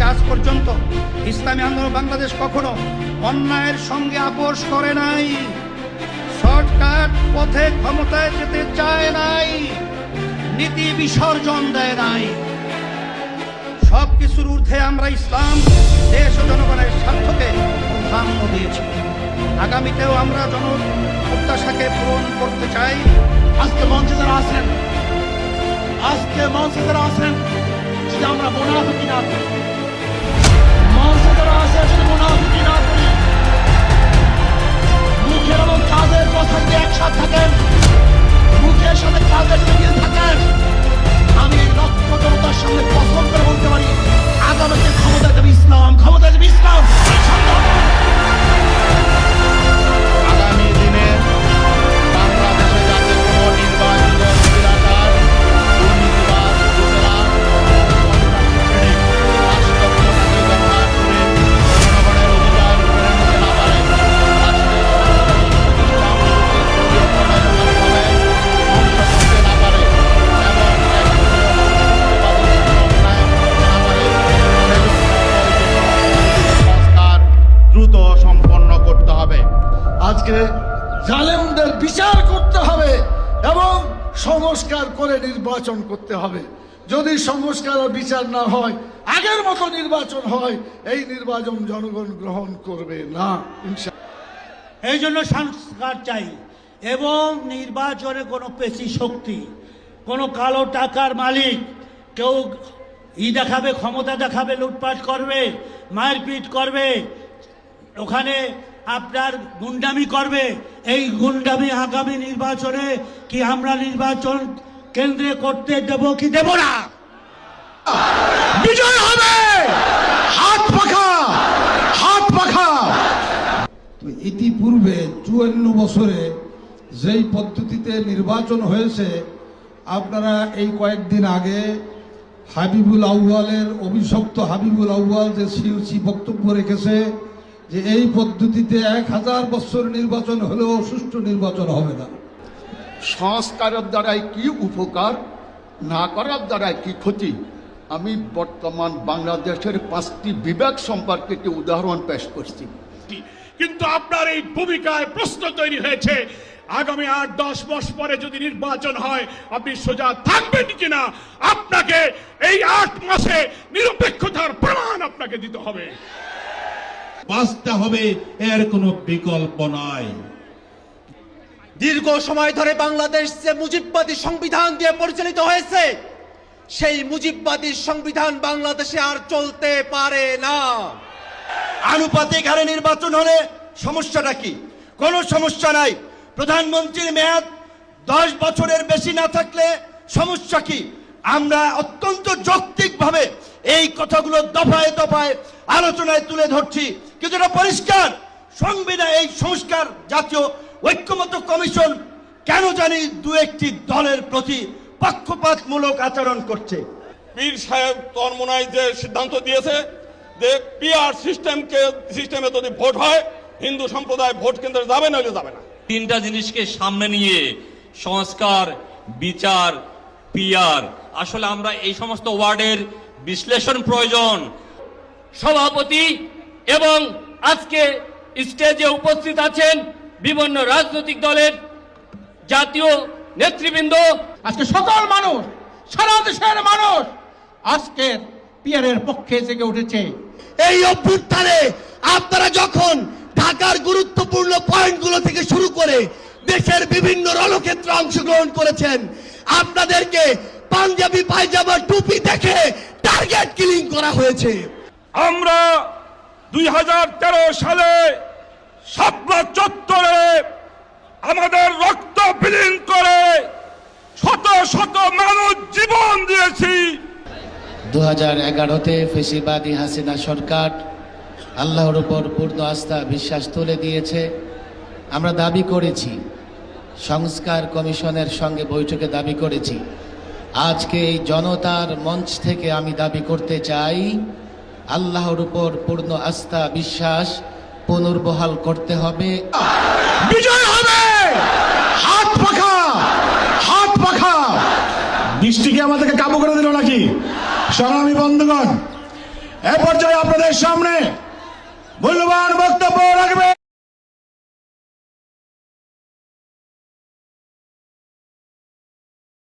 থেকে আজ পর্যন্ত ইসলামী আন্দোলন বাংলাদেশ কখনো অন্যায়ের সঙ্গে আপোষ করে নাই। শর্টকাট পথে ক্ষমতায় যেতে চায় নাই, নীতি বিসর্জন দেয় নাই। সব কিছুর ঊর্ধ্বে আমরা ইসলাম, দেশ ও জনগণের স্বার্থকে প্রাধান্য দিয়েছি। আগামীতেও আমরা জন প্রত্যাশাকে পূরণ করতে চাই। আজকে মঞ্চে যারা আছেন, আজকে মঞ্চে যারা আছেন সেটা আমরা মোনাফিকি না মুখের এবং কাজের কথা একসাথে থাকেন আজকে জালেমদের বিচার করতে হবে এবং সংস্কার করে নির্বাচন করতে হবে। যদি সংস্কার বিচার না হয়, আগের মতো নির্বাচন হয়, এই নির্বাচন জনগণ গ্রহণ করবে না। এই জন্য সংস্কার চাই এবং নির্বাচনে কোনো পেশি শক্তি, কোনো কালো টাকার মালিক, কেউ ই দেখাবে, ক্ষমতা দেখাবে, লুটপাট করবে, মারপিট করবে, ওখানে আপনার গুন্ডামি করবে। এই গুন্ডামি আগামী নির্বাচনে কি আমরা নির্বাচন কেন্দ্রে করতে দেব কি দেব না? বিজয় হবে! হাত পাখা! হাত পাখা! ইতিপূর্বে চুয়ান্ন বছরে যেই পদ্ধতিতে নির্বাচন হয়েছে, আপনারা এই কয়েকদিন আগে হাবিবুল আউয়ালের অভিশপ্ত হাবিবুল আউয়াল যে সিউসি বক্তব্য রেখেছে যে এই পদ্ধতিতে এক হাজার বছর নির্বাচন হলেও সুষ্ঠু নির্বাচন হবে না। সংস্কারের দ্বারাই কি উপকার না করার দ্বারাই কি ক্ষতি? আমি বর্তমান বাংলাদেশের পাঁচটি বিবেক সম্পর্কে একটি উদাহরণ পেশ করছি। কিন্তু আপনার এই ভূমিকায় প্রশ্ন তৈরি হয়েছে আগামী আট দশ মাস পরে যদি নির্বাচন হয় আপনি সোজা থাকবেন কিনা? আপনাকে এই আট মাসে নিরপেক্ষতার প্রমাণ আপনাকে দিতে হবে। বাঁচতে হবে এর কোনো বিকল্প নাই। দীর্ঘ সময় ধরে বাংলাদেশ যে মুজিববাদী সংবিধান দিয়ে পরিচালিত হয়েছে সেই মুজিববাদী সংবিধান বাংলাদেশে আর চলতে পারে না। আনুপাতিক হারে নির্বাচন হলে সমস্যাটা কি? কোনো সমস্যা নাই। প্রধানমন্ত্রীর মেয়াদ দশ বছরের বেশি না থাকলে সমস্যা কি? আমরা অত্যন্ত যৌক্তিকভাবে এই কথাগুলো দফায় দফায় আলোচনায় তুলে ধরছি কিন্তু এটা পরিষ্কার। সংবিধান এই সংস্কার জাতীয় ঐক্যমত কমিশন কেন জানি দু একটি দলের প্রতি পক্ষপাতমূলক আচরণ করছে। পীর সাহেব তন্মনায় যে সিদ্ধান্ত দিয়েছে যে পিআর সিস্টেমকে সিস্টেমে যদি ভোট হয় হিন্দু সম্প্রদায় ভোট কেন্দ্রে যাবে নাহলে যাবে না। তিনটা জিনিসকে সামনে নিয়ে সংস্কার বিচার পিয়ার আসলে আমরা এই সমস্ত ওয়ার্ডের বিশ্লেষণ প্রয়োজন। সভাপতি এবং আজকে স্টেজে উপস্থিত আছেন বিভিন্ন রাজনৈতিক দলের জাতীয় নেতৃবৃন্দ। আজকে সকল মানুষ সারা দেশের মানুষ আজকে পিয়ারের পক্ষে জেগে উঠেছে। এই অভ্যুত্থানে আপনারা যখন ঢাকার গুরুত্বপূর্ণ পয়েন্টগুলো থেকে শুরু করে দেশের বিভিন্ন রণক্ষেত্রে অংশগ্রহণ করেছেন আপনাদেরকে পাঞ্জাবি পায়জামা টুপি দেখে টার্গেট কিলিং করা হয়েছে। আমরা দুই হাজার তেরো সালে শাপলা চত্বরে আমাদের রক্ত বিলীন করে শত শত মানুষ জীবন দিয়েছি। দু হাজার এগারোতে ফেসিবাদী হাসিনা সরকার আল্লাহর উপর পূর্ণ আস্থা বিশ্বাস তুলে দিয়েছে। আমরা দাবি করেছি, সংস্কার কমিশনের সঙ্গে বৈঠকে দাবি করেছি। আজকে এই জনতার মঞ্চ থেকে আমি দাবি করতে চাই আল্লাহর উপর পূর্ণ আস্থা, বিশ্বাস পুনর্বহাল করতে হবে। বিজয় হবে! হাত পাখা! হাত পাখা! বৃষ্টি কি আমাদেরকে কাবু করে দিল নাকি? সংগ্রামী বন্ধুগণ, এ পর্যায়ে আপনাদের সামনে মূল্যবান বক্তব্য রাখবে।